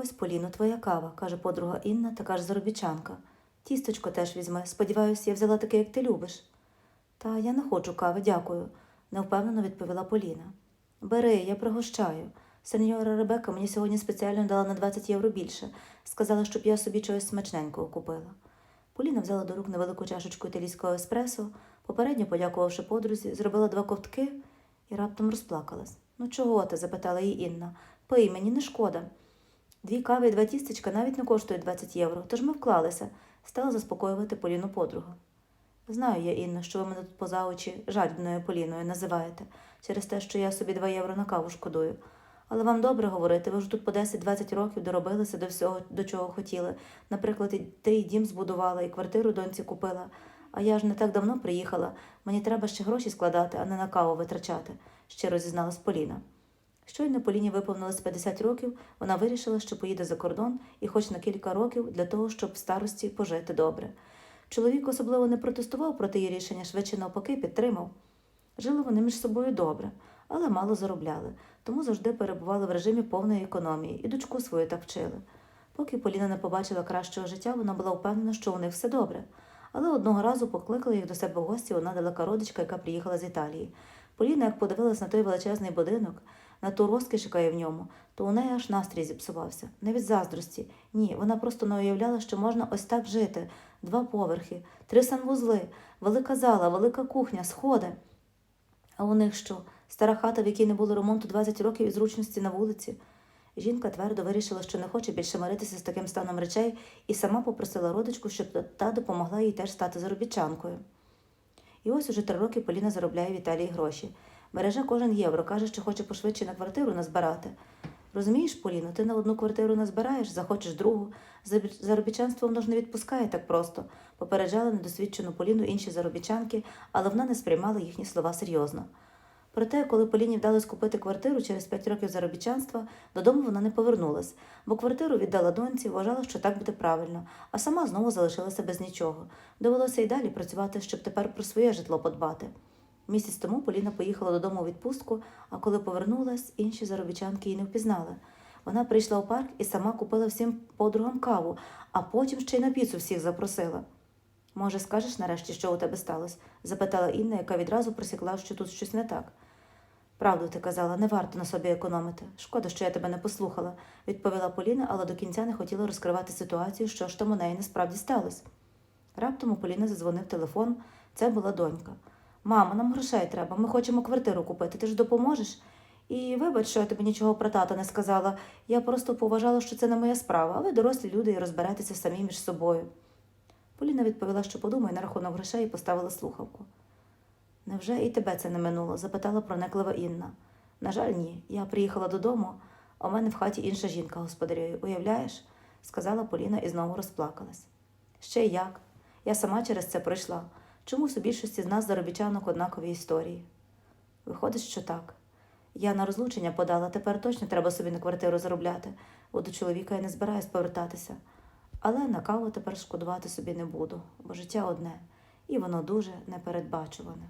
Ось, Поліно, твоя кава, каже подруга Інна, така ж заробітчанка. Тісточко теж візьми. Сподіваюсь, я взяла таке, як ти любиш. Та я не хочу кави, дякую, невпевнено відповіла Поліна. Бери, я пригощаю. Сеньора Ребека мені сьогодні спеціально дала на 20 євро більше. Сказала, щоб я собі чогось смачненького купила. Поліна взяла до рук невелику чашечку італійського еспресо, попередньо подякувавши подрузі, зробила два ковтки і раптом розплакалась. Ну чого ти? запитала її Інна. Пий, мені не шкода. Дві кави і два тістечка навіть не коштують 20 євро, тож ми вклалися, стала заспокоювати Поліну подруга. Знаю я, Інна, що ви мене тут поза очі жадібною Поліною називаєте, через те, що я собі 2 євро на каву шкодую. Але вам добре говорити, ви вже тут по 10-20 років доробилися до всього, до чого хотіли. Наприклад, і ти і дім збудувала, і квартиру доньці купила. А я ж не так давно приїхала. Мені треба ще гроші складати, а не на каву витрачати, щиро зізналась Поліна. Щойно Поліні виповнилось 50 років, вона вирішила, що поїде за кордон і хоч на кілька років для того, щоб в старості пожити добре. Чоловік особливо не протестував проти її рішення, швидше навпаки підтримав. Жили вони між собою добре, але мало заробляли, тому завжди перебували в режимі повної економії і дочку свою так вчили. Поки Поліна не побачила кращого життя, вона була впевнена, що у них все добре. Але одного разу покликала їх до себе в гості одна далека родичка, яка приїхала з Італії. Поліна, як подивилась на той величезний будинок, на ту розкіш, яка є в ньому, то у неї аж настрій зіпсувався. Не від заздрості. Ні, вона просто не уявляла, що можна ось так жити. Два поверхи, три санвузли, велика зала, велика кухня, сходи. А у них що? Стара хата, в якій не було ремонту 20 років і зручності на вулиці. Жінка твердо вирішила, що не хоче більше миритися з таким станом речей, і сама попросила родичку, щоб та допомогла їй теж стати заробітчанкою. І ось уже три роки Поліна заробляє в Італії гроші. Береже кожен євро, каже, що хоче пошвидше на квартиру назбирати. Розумієш, Поліно, ти на одну квартиру назбираєш, захочеш другу. Заробітчанство воно ж не відпускає так просто. Попереджали недосвідчену Поліну інші заробітчанки, але вона не сприймала їхні слова серйозно. Проте, коли Поліні вдалося купити квартиру через 5 років заробітчанства, додому вона не повернулась, бо квартиру віддала доньці, вважала, що так буде правильно, а сама знову залишилася без нічого. Довелося й далі працювати, щоб тепер про своє житло подбати. Місяць тому Поліна поїхала додому у відпустку, а коли повернулась, інші заробітчанки її не впізнали. Вона прийшла у парк і сама купила всім подругам каву, а потім ще й на піцу всіх запросила. Може, скажеш нарешті, що у тебе сталося? запитала Інна, яка відразу просікла, що тут щось не так. Правду ти казала, не варто на собі економити. Шкода, що я тебе не послухала, відповіла Поліна, але до кінця не хотіла розкривати ситуацію, що ж там у неї насправді сталося. Раптом у Поліни задзвонив телефон. Це була донька. Мамо, нам грошей треба, ми хочемо квартиру купити, ти ж допоможеш? І вибач, що я тобі нічого про тата не сказала. Я просто поважала, що це не моя справа, а ви дорослі люди і розберетеся самі між собою. Поліна відповіла, що подумає на рахунок грошей і поставила слухавку. Невже і тебе це не минуло? запитала прониклива Інна. На жаль, ні. Я приїхала додому, а у мене в хаті інша жінка господарює. Уявляєш? сказала Поліна і знову розплакалась. Ще як? Я сама через це пройшла. Чомусь у більшості з нас заробітчанок однакові історії. Виходить, що так. Я на розлучення подала, тепер точно треба собі на квартиру заробляти, бо до чоловіка я не збираюсь повертатися. Але на каву тепер шкодувати собі не буду, бо життя одне, і воно дуже непередбачуване.